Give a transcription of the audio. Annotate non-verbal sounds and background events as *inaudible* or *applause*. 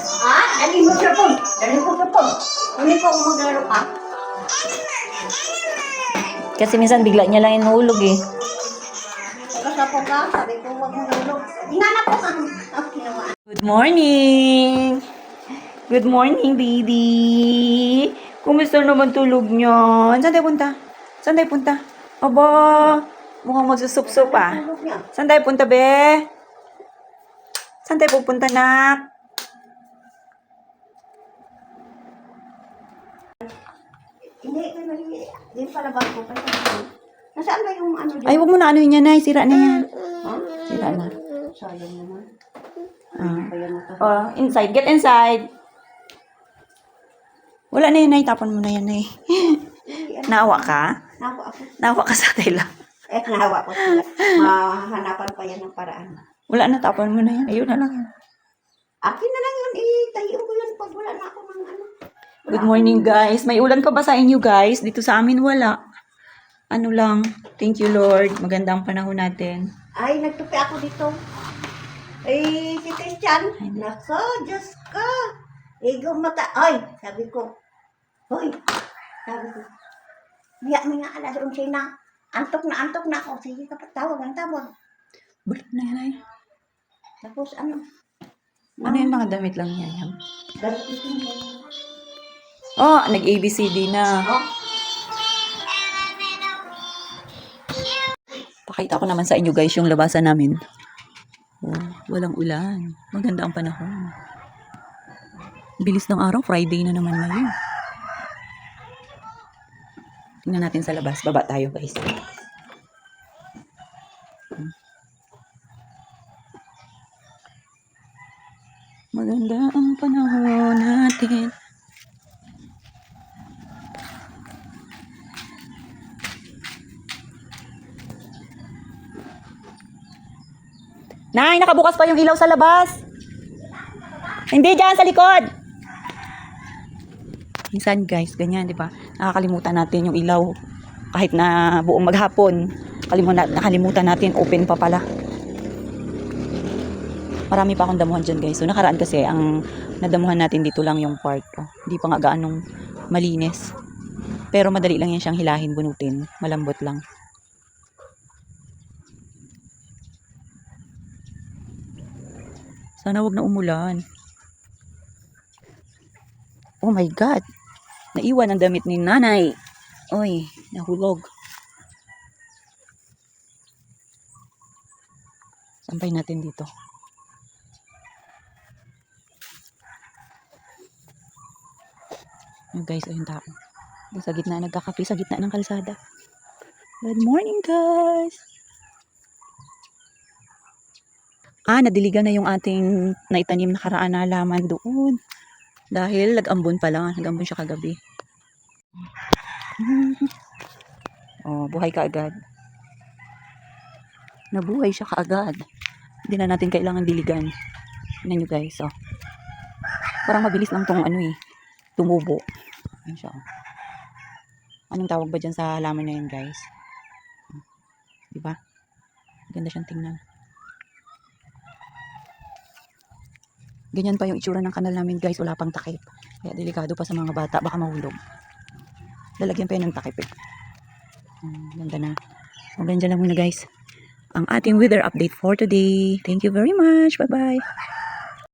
Ha? Dali mo siya po. Dali mo siya po. Hindi ko maglaro ka. Kasi minsan bigla niya lang inuulog eh. Basta po ka. Sabi ko huwag mo nalog. Hinanap ko ka. Ah. Good morning! Good morning, baby! Kumusta naman tulog niyo? Saan tayo punta? Saan tayo punta? Aba, mukhang magsusup-sup ah. Saan tayo punta, be? Saan tayo pupunta, nak? Hindi, Hindi pala ba ko kasi. Nasaan ba yung ano dyan? Ay, huwag mo na ano yun yan, ay. Sira na yan. Ha? Sira na. Sayang naman. Ah. Oh, inside. Get inside. Wala na yun, ay. Tapon mo na yan, ay. *laughs* Naawa ka? Nawa ako. Naawa ka sa tela. Eh, nawa ko sila. Mahanapan pa yan ng paraan. Wala na, tapon mo na yan. Ayun na lang. Akin na lang yun. Eh, tayo ko yan pag wala na ako ng ano. Good morning, guys. May ulan pa ba sa inyo, guys? Dito sa amin, wala. Ano lang. Thank you, Lord. Magandang panahon natin. Ay, nagtupi ako dito. Eh, si Christian. Nako, Diyos ko. Ego mata. Ay, sabi ko. Hoy, sabi ko. Miyak mi nga alas 11 na. Antok na antok na ako. Sige ka tawag ang tawag. Bulat na yan, ay. Tapos ano? Ano yung mga damit lang yan? yan? Dito mo. Oh, nag-ABCD na. Pakita ko naman sa inyo, guys, yung labasan namin. Oh, walang ulan. Maganda ang panahon. Bilis ng araw. Friday na naman ngayon. Tingnan natin sa labas. Baba tayo, guys. Maganda ang panahon natin. Nay, nakabukas pa yung ilaw sa labas. Hindi dyan, sa likod. Minsan guys, ganyan, di ba? Nakakalimutan natin yung ilaw. Kahit na buong maghapon, kalimutan, nakalimutan natin, open pa pala. Marami pa akong damuhan dyan guys. So nakaraan kasi, ang nadamuhan natin dito lang yung part. Oh. Hindi pa nga gaanong malinis. Pero madali lang yan siyang hilahin, bunutin. Malambot lang. Sana wag na umulan. Oh my God. Naiwan ang damit ni nanay. Oy, nahulog. Sampay natin dito. Yung guys, ayun tao. Sa gitna, nagkakape sa gitna ng kalsada. Good morning, guys! Ah, nadiligan na yung ating naitanim na karaan na halaman doon. Dahil nag-ambon pa lang. Nag-ambon siya kagabi. *laughs* oh, buhay ka agad. Nabuhay siya kaagad. Hindi na natin kailangan diligan. Tignan nyo guys, oh. Parang mabilis lang tong ano eh. Tumubo. Ayan siya, oh. Anong tawag ba dyan sa halaman na yun guys? Diba? Ganda siyang tingnan. Ganyan pa yung itsura ng kanal namin guys. Wala pang takip. Kaya delikado pa sa mga bata. Baka mahulog. Lalagyan pa yan ng takip eh. Hmm, ganda na. So, ganyan lang muna guys. Ang ating weather update for today. Thank you very much. Bye-bye.